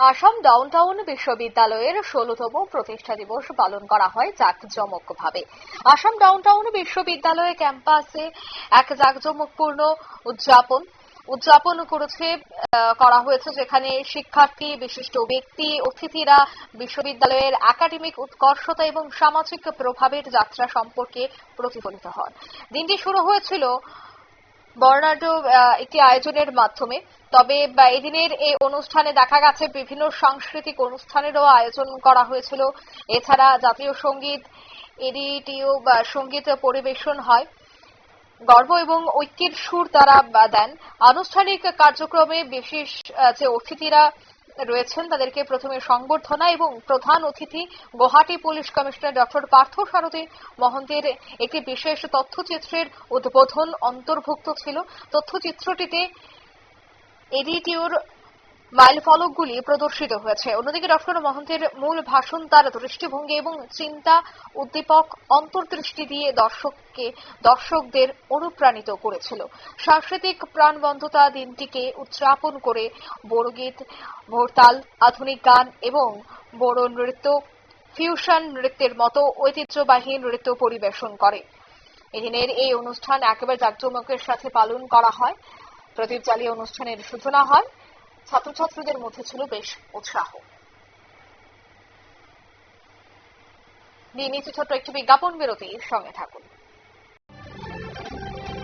Assam downtown বিশ্ববিদ্যালয়ের ষোলতম প্রতিষ্ঠা দিবস পালন করা হয় জাঁকজমকভাবে। আসাম ডাউনটাউন বিশ্ববিদ্যালয় ক্যাম্পাসে এক জাঁকজমকপূর্ণ উদযাপন উদযাপন করেছে করা হয়েছে যেখানে শিক্ষার্থী, বিশিষ্ট ব্যক্তি, অতিথিরা বিশ্ববিদ্যালয়ের একাডেমিক উৎকর্ষতা এবং সামাজিক প্রভাবের যাত্রা সম্পর্কে প্রতিফলিত হন। দিনটি শুরু হয়েছিল বর্ণাঢ্য একটি আয়োজনের মাধ্যমে। তবে এদিনের এই অনুষ্ঠানে দেখা গেছে বিভিন্ন সাংস্কৃতিক অনুষ্ঠানেরও আয়োজন করা হয়েছিল। এছাড়া জাতীয় সংগীত, এডিটিও, বা, সংগীত পরিবেশন হয়। গর্ব এবং ঐক্যের সুর তারা দেন। আনুষ্ঠানিক কার্যক্রমে বিশেষ যে অতিথিরা রয়েছেন তাদেরকে প্রথমে সংবর্ধনা এবং প্রধান অতিথি Guwahati police commissioner doctor Partha Sarathi মহন্তের একটি বিশেষ তথ্যচিত্রের উদ্বোধন অন্তর্ভুক্ত ছিল। তথ্যচিত্রটিতে এডিটিওর মাইল ফলকগুলি প্রদর্শিত হয়েছে। অন্যদিকে ডক্টর মহন্তের মূল ভাষণ তার দৃষ্টিভঙ্গি এবং চিন্তা উদ্দীপক অন্তর্দৃষ্টি দিয়ে দর্শককে, দর্শকদের অনুপ্রাণিত করেছিল। সাংস্কৃতিক প্রাণবন্ধতা দিনটিকে উদযাপন করে বড়গীত, ভোরতাল, আধুনিক গান এবং বড় নৃত্য, ফিউশন নৃত্যের মতো ঐতিহ্যবাহী নৃত্য পরিবেশন করে। এদিনের এই অনুষ্ঠান একেবারে জাঁকজমকের সাথে পালন করা হয়। প্রদীপ জ্বালিয়ে অনুষ্ঠানের সূচনা হয়। ছাত্রছাত্রীদের মধ্যে ছিল বেশ উৎসাহ। নিয়ে নিচে ছোট্ট একটি বিজ্ঞাপন বিরতি সঙ্গে থাকুন।